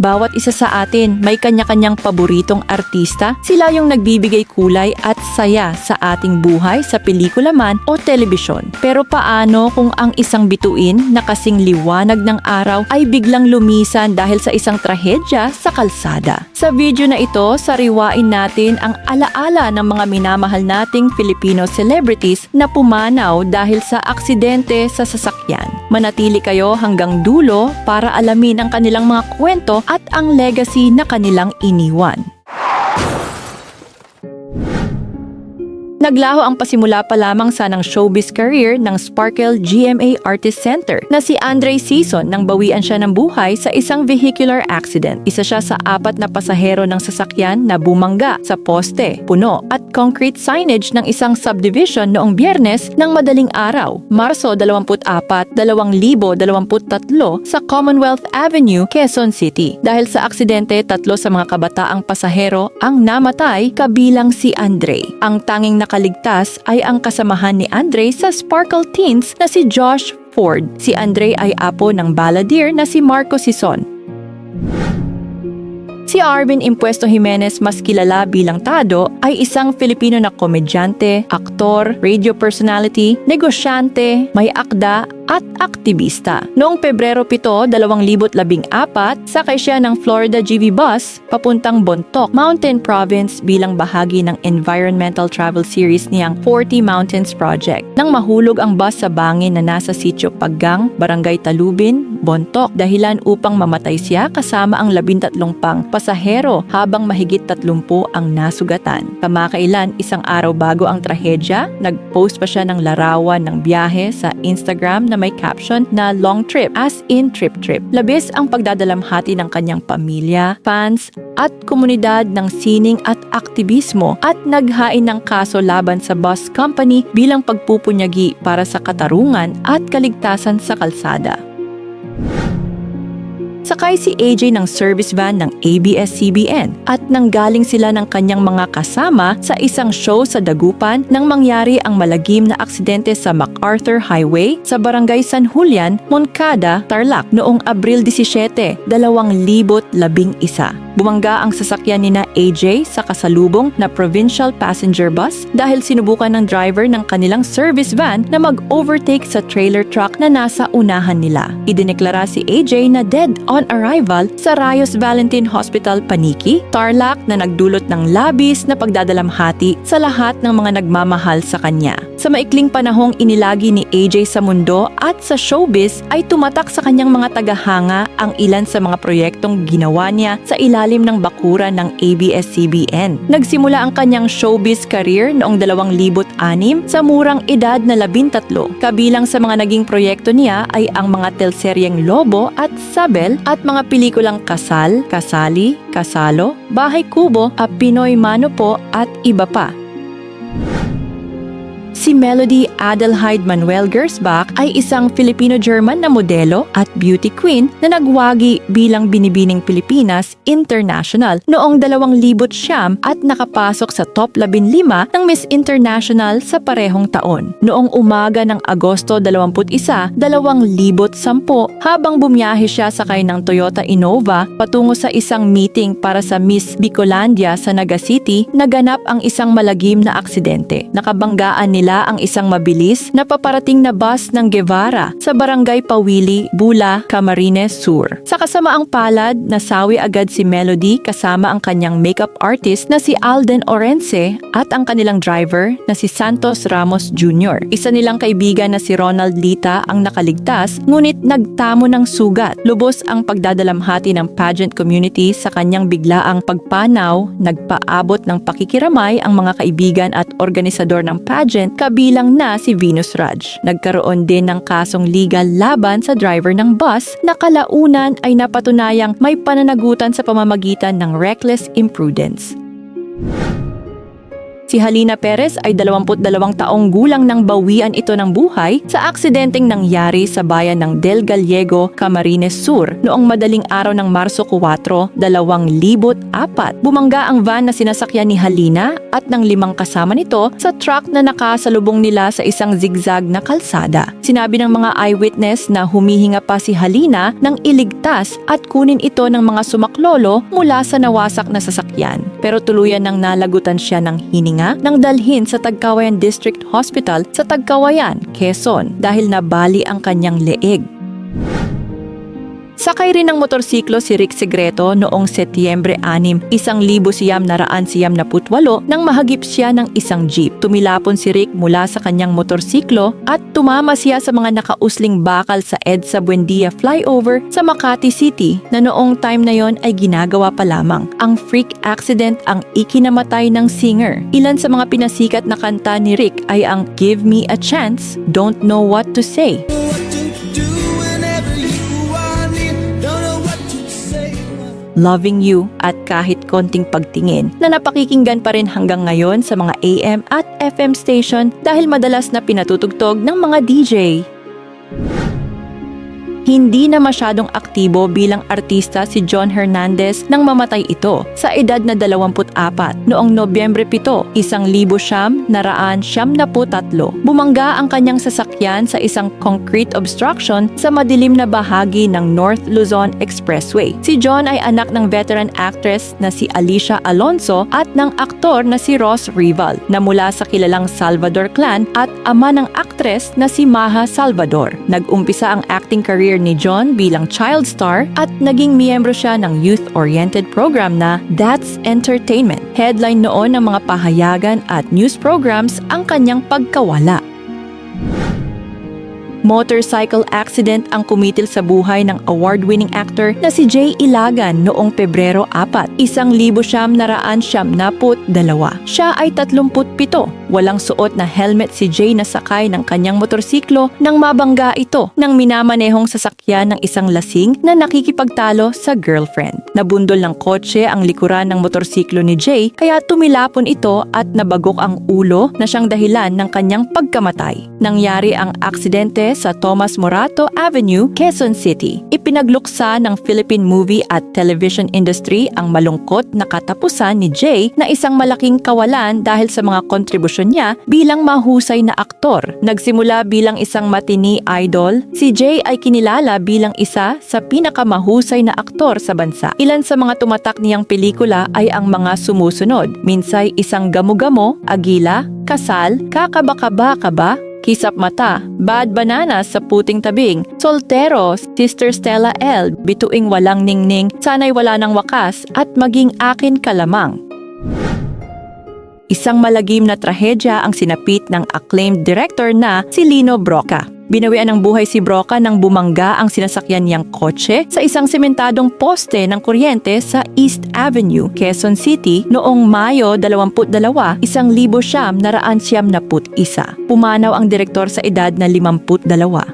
Bawat isa sa atin may kanya-kanyang paboritong artista. Sila yung nagbibigay kulay at saya sa ating buhay sa pelikula man o telebisyon. Pero paano kung ang isang bituin na kasing liwanag ng araw ay biglang lumisan dahil sa isang trahedya sa kalsada? Sa video na ito, sariwain natin ang alaala ng mga minamahal nating Filipino celebrities na pumanaw dahil sa aksidente sa sasakyan. Manatili kayo hanggang dulo para alamin ang kanilang mga kwento at ang legacy na kanilang iniwan. Naglaho ang pasimula pa lamang sa ng showbiz career ng Sparkle GMA Artist Center na si Andre Sison nang bawian siya ng buhay sa isang vehicular accident. Isa siya sa apat na pasahero ng sasakyan na bumangga sa poste, puno at concrete signage ng isang subdivision noong biyernes ng madaling araw, Marso 24, 2023 sa Commonwealth Avenue, Quezon City. Dahil sa aksidente, tatlo sa mga kabataang pasahero ang namatay kabilang si Andre. Ang tanging nakaligtas ay ang kasamahan ni Andre sa Sparkle Teens na si Josh Ford. Si Andre ay apo ng balladeer na si Marco Sison. Si Arvin Impuesto Jimenez, mas kilala bilang Tado, ay isang Filipino na komedyante, aktor, radio personality, negosyante, may akda at aktivista. Noong Pebrero 7, 2014, sakay siya ng Florida GV bus papuntang Bontoc, Mountain Province bilang bahagi ng environmental travel series niyang 40 Mountains Project. Nang mahulog ang bus sa bangin na nasa sitio Paggang, Barangay Talubin, Bontoc dahilan upang mamatay siya kasama ang 13 pang pasahero habang mahigit 30 ang nasugatan. Kamakailan isang araw bago ang trahedya, nag-post pa siya ng larawan ng biyahe sa Instagram na may caption na long trip as in trip trip. Labis ang pagdadalamhati ng kanyang pamilya, fans at komunidad ng sining at aktivismo at naghain ng kaso laban sa bus company bilang pagpupunyagi para sa katarungan at kaligtasan sa kalsada. Sakay si AJ ng service van ng ABS-CBN at nanggaling sila ng kanyang mga kasama sa isang show sa Dagupan nang mangyari ang malagim na aksidente sa MacArthur Highway sa Barangay San Julian, Moncada, Tarlac noong Abril 17, 2011. Bumangga ang sasakyan ni na AJ sa kasalubong na provincial passenger bus dahil sinubukan ng driver ng kanilang service van na mag-overtake sa trailer truck na nasa unahan nila. Idineklara si AJ na dead on arrival sa Rayos Valentin Hospital Paniki, Tarlac na nagdulot ng labis na pagdadalamhati sa lahat ng mga nagmamahal sa kanya. Sa maikling panahong inilagi ni AJ sa mundo at sa showbiz ay tumatak sa kanyang mga tagahanga ang ilan sa mga proyektong ginawa niya sa ilalim ng bakura ng ABS-CBN. Nagsimula ang kanyang showbiz career noong 2006 sa murang edad na 13. Kabilang sa mga naging proyekto niya ay ang mga telseryeng Lobo at Sabel at mga pelikulang Kasal, Kasali, Kasalo, Bahay Kubo, at Pinoy Mano po at iba pa. Si Melody Adelheid Manuel Gersbach ay isang Filipino-German na modelo at beauty queen na nagwagi bilang Binibining Pilipinas International noong 2009 at nakapasok sa top 15 ng Miss International sa parehong taon. Noong umaga ng Agosto 21, 2010 habang bumiyahe siya sakay ng Toyota Innova patungo sa isang meeting para sa Miss Bicolandia sa Naga City, naganap ang isang malagim na aksidente. Nakabanggaan nila ang isang mabilis na paparating na bus ng Guevara sa Barangay Pawili, Bula, Camarines Sur. Sa kasamaang palad, nasawi agad si Melody kasama ang kanyang makeup artist na si Alden Orense at ang kanilang driver na si Santos Ramos Jr. Isa nilang kaibigan na si Ronald Lita ang nakaligtas ngunit nagtamo ng sugat. Lubos ang pagdadalamhati ng pageant community sa kanyang biglaang pagpanaw, nagpaabot ng pakikiramay ang mga kaibigan at organisador ng pageant kabilang na si Venus Raj. Nagkaroon din ng kasong legal laban sa driver ng bus na kalaunan ay napatunayang may pananagutan sa pamamagitan ng reckless imprudence. Si Halina Perez ay 22 taong gulang nang bawian ito ng buhay sa aksidenteng nangyari sa bayan ng Del Gallego, Camarines Sur noong madaling araw ng Marso 4, 2004. Bumangga ang van na sinasakyan ni Halina at ng limang kasama nito sa truck na nakasalubong nila sa isang zigzag na kalsada. Sinabi ng mga eyewitness na humihinga pa si Halina nang iligtas at kunin ito ng mga sumaklolo mula sa nawasak na sasakyan. Pero tuluyan nang nalagutan siya ng hininga nang dalhin sa Tagkawayan District Hospital sa Tagkawayan, Quezon dahil nabali ang kanyang leeg. Sakay rin ng motorsiklo si Rick Segreto noong Setyembre 6, isang libo siyam na raan siyam na putwalo nang mahagip siya ng isang jeep. Tumilapon si Rick mula sa kanyang motorsiklo at tumama siya sa mga nakausling bakal sa EDSA Buendia flyover sa Makati City na noong time na yon ay ginagawa pa lamang. Ang freak accident ang ikinamatay ng singer. Ilan sa mga pinasikat na kanta ni Rick ay ang Give Me a Chance, Don't Know What to Say, Loving You at kahit konting pagtingin na napakikinggan pa rin hanggang ngayon sa mga AM at FM station dahil madalas na pinatutugtog ng mga DJ. Hindi na masyadong aktibo bilang artista si John Hernandez nang mamatay ito sa edad na 24 noong Nobyembre 7, isang libo siyam na raan siyam na po tatlo. Bumangga ang kanyang sasakyan sa isang concrete obstruction sa madilim na bahagi ng North Luzon Expressway. Si John ay anak ng veteran actress na si Alicia Alonso at ng aktor na si Ross Rival na mula sa kilalang Salvador clan at ama ng actress na si Maha Salvador. Nag-umpisa ang acting career ni John bilang child star at naging miyembro siya ng youth-oriented program na That's Entertainment. Headline noon ng mga pahayagan at news programs ang kanyang pagkawala. Motorcycle accident ang kumitil sa buhay ng award-winning actor na si Jay Ilagan noong Pebrero 4, isang libo siyam na raan siyam na put dalawa. Siya ay 37. Walang suot na helmet si Jay na sakay ng kanyang motorsiklo nang mabangga ito ng minamanehong sasakyan ng isang lasing na nakikipagtalo sa girlfriend. Nabundol ng kotse ang likuran ng motorsiklo ni Jay kaya tumilapon ito at nabagok ang ulo na siyang dahilan ng kanyang pagkamatay. Nangyari ang aksidente sa Thomas Morato Avenue, Quezon City. Ipinagluksa ng Philippine movie at television industry ang malungkot na katapusan ni Jay na isang malaking kawalan dahil sa mga kontribusyon niya bilang mahusay na aktor. Nagsimula bilang isang matini idol, si Jay ay kinilala bilang isa sa pinakamahusay na aktor sa bansa. Ilan sa mga tumatak niyang pelikula ay ang mga sumusunod. Minsay isang gamo-gamo, agila, kasal, kakaba-kaba-kaba, Kisap Mata, Bad Banana sa Puting Tabing, Soltero, Sister Stella L, Bituing Walang Ningning, Sana'y Wala Nang Wakas, at Maging Akin Kalamang. Isang malagim na trahedya ang sinapit ng acclaimed director na si Lino Broca. Binawian ng buhay si Broca nang bumangga ang sinasakyan niyang kotse sa isang sementadong poste ng kuryente sa East Avenue, Quezon City noong Mayo 22, isang libo siyam na raan siyam na put isa. Pumanaw ang direktor sa edad na 52.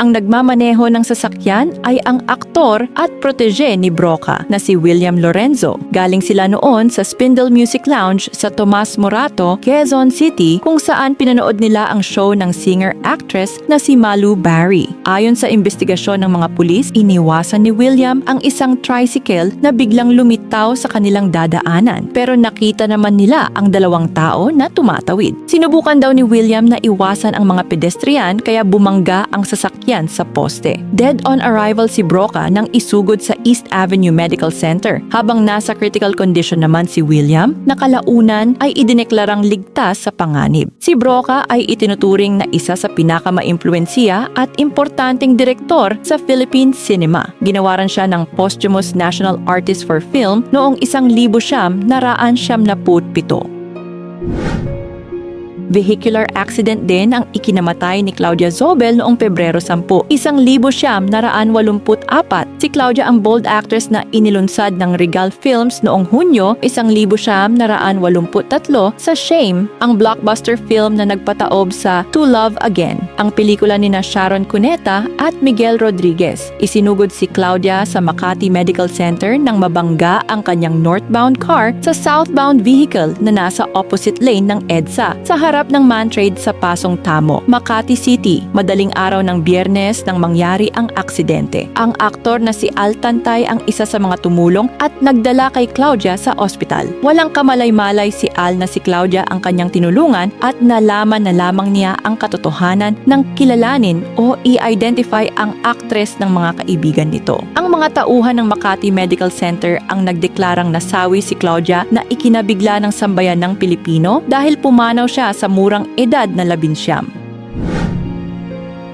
Ang nagmamaneho ng sasakyan ay ang aktor at protege ni Broca na si William Lorenzo. Galing sila noon sa Spindle Music Lounge sa Tomas Morato, Quezon City kung saan pinanood nila ang show ng singer-actress na si Malu Barry. Ayon sa investigasyon ng mga pulis, iniwasan ni William ang isang tricycle na biglang lumitaw sa kanilang dadaanan. Pero nakita naman nila ang dalawang tao na tumatawid. Sinubukan daw ni William na iwasan ang mga pedestrian kaya bumangga ang sasakyan sa poste. Dead on arrival si Broca nang isugod sa East Avenue Medical Center. Habang nasa critical condition naman si William, nakalaunan ay idineklarang ligtas sa panganib. Si Broca ay itinuturing na isa sa at importanteng direktor sa Philippine cinema. Ginawaran siya ng posthumous National Artist for Film noong isang libo siyam na raan siyam na put pito. Vehicular accident din ang ikinamatay ni Claudia Zobel noong Pebrero 10. Isang libo siyam naraan walumput apat. Si Claudia ang bold actress na inilunsad ng Regal Films noong Hunyo, isang libo siyam naraan walumput tatlo sa Shame, ang blockbuster film na nagpataob sa To Love Again, ang pelikula ni na Sharon Cuneta at Miguel Rodriguez. Isinugod si Claudia sa Makati Medical Center nang mabangga ang kanyang northbound car sa southbound vehicle na nasa opposite lane ng EDSA sa harap ng Mantrade sa Pasong Tamo, Makati City. Madaling araw ng biyernes nang mangyari ang aksidente. Ang aktor na si Al Tantay ang isa sa mga tumulong at nagdala kay Claudia sa ospital. Walang kamalay-malay si Al na si Claudia ang kanyang tinulungan at nalaman na lamang niya ang katotohanan ng kilalanin o i-identify ang aktres ng mga kaibigan nito. Ang mga tauhan ng Makati Medical Center ang nagdeklarang nasawi si Claudia na ikinabigla ng sambayan ng Pilipino dahil pumanaw siya sa murang edad na labinsyam.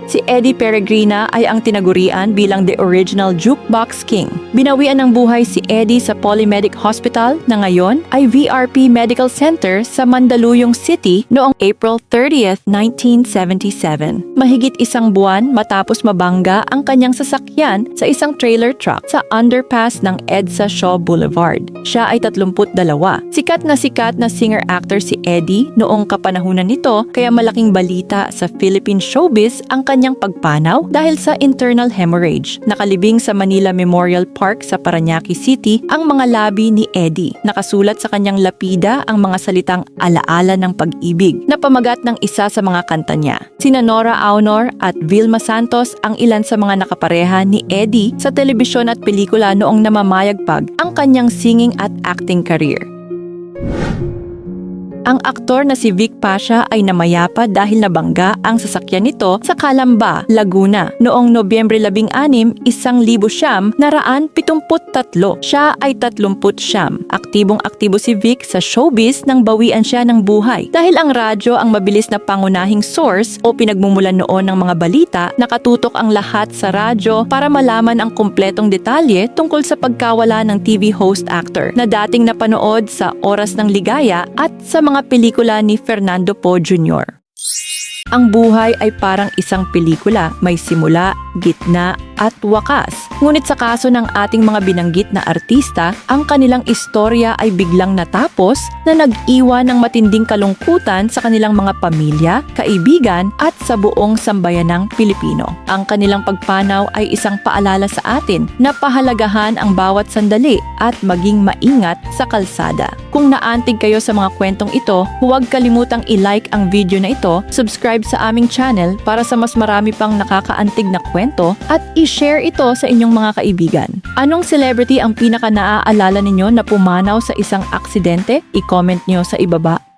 Si Eddie Peregrina ay ang tinagurian bilang the original jukebox king. Binawian ng buhay si Eddie sa Polymedic Hospital na ngayon ay VRP Medical Center sa Mandaluyong City noong April 30th, 1977. Mahigit isang buwan matapos mabangga ang kanyang sasakyan sa isang trailer truck sa underpass ng EDSA Shaw Boulevard. Siya ay 32. Sikat na sikat na singer-actor si Eddie noong kapanahunan nito kaya malaking balita sa Philippine showbiz ang kanyang pagpanaw dahil sa internal hemorrhage. Nakalibing sa Manila Memorial Park sa Paranaque City ang mga labi ni Eddie. Nakasulat sa kanyang lapida ang mga salitang alaala ng pag-ibig na pamagat ng isa sa mga kanta niya. Sina Nora Aunor at Vilma Santos ang ilan sa mga nakapareha ni Eddie sa telebisyon at pelikula noong namamayagpag ang kanyang singing at acting career. Ang aktor na si Vic Pasha ay namayapa dahil nabangga ang sasakyan nito sa Calamba, Laguna. Noong Nobyembre 16, isang libo siyam, naraan 73. Siya ay 30 siyam. Aktibong aktibo si Vic sa showbiz nang bawian siya ng buhay. Dahil ang radyo ang mabilis na pangunahing source o pinagmumulan noon ng mga balita, nakatutok ang lahat sa radyo para malaman ang kumpletong detalye tungkol sa pagkawala ng TV host actor na dating napanood sa Oras ng Ligaya at sa mga pelikula ni Fernando Po Jr. Ang buhay ay parang isang pelikula, may simula, gitna, at wakas. Ngunit sa kaso ng ating mga binanggit na artista, ang kanilang istorya ay biglang natapos na nag-iwan ng matinding kalungkutan sa kanilang mga pamilya, kaibigan, at sa buong sambayanang Pilipino. Ang kanilang pagpanaw ay isang paalala sa atin na pahalagahan ang bawat sandali at maging maingat sa kalsada. Kung naantig kayo sa mga kwentong ito, huwag kalimutang i-like ang video na ito, subscribe sa aming channel para sa mas marami pang nakakaantig na kwento at i-share ito sa inyong mga kaibigan. Anong celebrity ang pinaka naaalala ninyo na pumanaw sa isang aksidente? I-comment nyo sa ibaba